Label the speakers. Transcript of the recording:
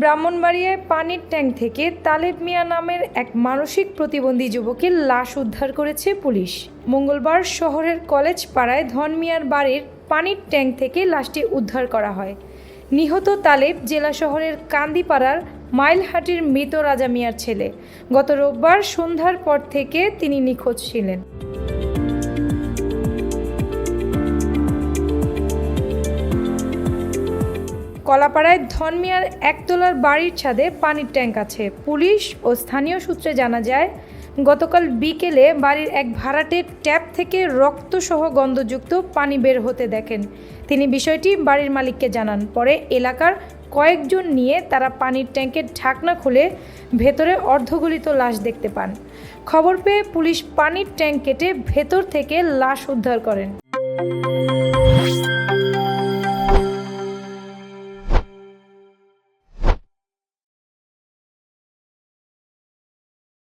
Speaker 1: ব্রাহ্মণবাড়িয়ায় পানির ট্যাঙ্ক থেকে তালেব মিয়া নামের এক মানসিক প্রতিবন্ধী যুবকের লাশ উদ্ধার করেছে পুলিশ। মঙ্গলবার শহরের কলেজ পাড়ায় ধন মিয়ার বাড়ির পানির ট্যাঙ্ক থেকে লাশটি উদ্ধার করা হয়। নিহত তালেব জেলা শহরের কান্দিপাড়ার মাইলহাটির মৃত রাজা মিয়ার ছেলে। গত রোববার সন্ধ্যার পর থেকে তিনি নিখোঁজ ছিলেন। কলাপাড়ায় ধনমিয়ার একতলার বাড়ির ছাদে পানির ট্যাঙ্ক আছে। পুলিশ ও স্থানীয় সূত্রে জানা যায়, গতকাল বিকেলে বাড়ির এক ভাড়াটের ট্যাপ থেকে রক্তসহ গন্ধযুক্ত পানি বের হতে দেখেন। তিনি বিষয়টি বাড়ির মালিককে জানান। পরে এলাকার কয়েকজন নিয়ে তারা পানির ট্যাঙ্কের ঢাকনা খুলে ভেতরে অর্ধগলিত লাশ দেখতে পান। খবর পেয়ে পুলিশ পানির ট্যাঙ্ক কেটে ভেতর থেকে লাশ উদ্ধার করেন।